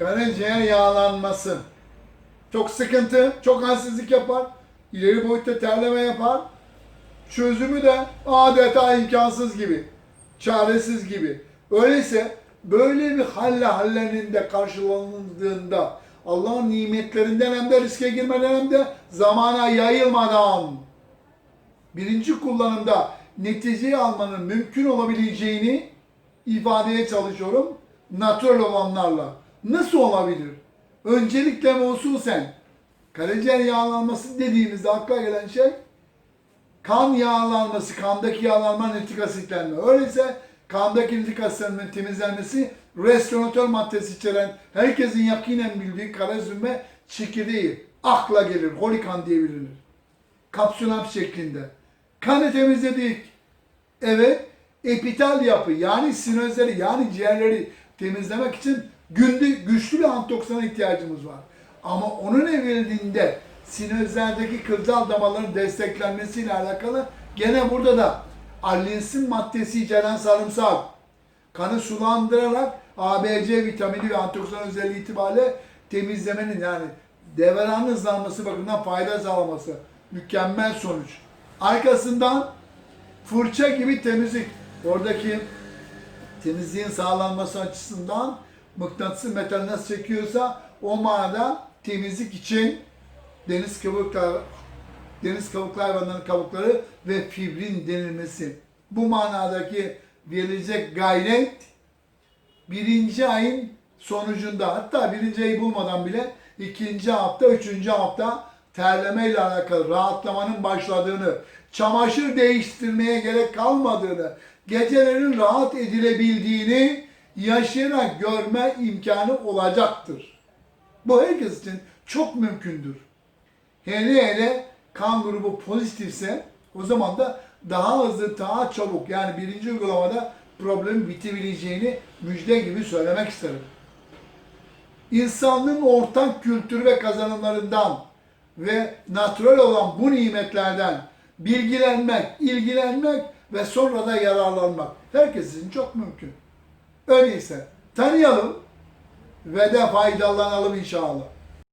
Karaciğer yağlanması. Çok sıkıntı, çok halsizlik yapar. ileri boyutta terleme yapar. Çözümü de adeta imkansız gibi. Çaresiz gibi. Öyleyse böyle bir halle hallerinde karşılanıldığında Allah'ın nimetlerinden hem de riske girmeden hem de zamana yayılmadan birinci kullanımda neticeyi almanın mümkün olabileceğini ifadeye çalışıyorum. Natural olanlarla. Nasıl olabilir? Öncelikle sen karaciğer yağlanması dediğimizde akla gelen şey kan yağlanması, kandaki yağlanma nitrik asitlenme. Öyleyse kandaki nitrik asitlenmenin temizlenmesi restoratör maddesi içeren herkesin yakinen bildiği karaciğer ve çekirdeği akla gelir. Holikan diye bilinir. Kapsül hap şeklinde. Kanı temizledik. Evet, epitel yapı yani sinözleri yani ciğerleri temizlemek için günde güçlü bir antioksidana ihtiyacımız var. Ama onun evvelinde sinözlerdeki kılcal damarların desteklenmesiyle alakalı gene burada da allinsin maddesi içeren sarımsak kanı sulandırarak ABC vitamini ve antioksidan özelliği itibariyle temizlemenin yani devran hızlanması bakımından fayda sağlaması mükemmel sonuç. Arkasından fırça gibi temizlik. Oradaki temizliğin sağlanması açısından mıknatısı metal nasıl çekiyorsa o manada temizlik için deniz kabukları, deniz kabuklu hayvanların kabukları ve fibrin denilmesi. Bu manadaki verilecek gayret birinci ayın sonucunda hatta birinci ayı bulmadan bile ikinci hafta, üçüncü hafta terleme ile alakalı rahatlamanın başladığını, çamaşır değiştirmeye gerek kalmadığını, gecelerin rahat edilebildiğini yaşayarak görme imkanı olacaktır. Bu herkes için çok mümkündür. Hele hele kan grubu pozitifse o zaman da daha hızlı, daha çabuk yani birinci uygulamada problemin bitebileceğini müjde gibi söylemek isterim. İnsanlığın ortak kültürü ve kazanımlarından ve natural olan bu nimetlerden bilgilenmek, ilgilenmek ve sonra da yararlanmak herkes için çok mümkün. Öyleyse tanıyalım ve de faydalanalım inşallah.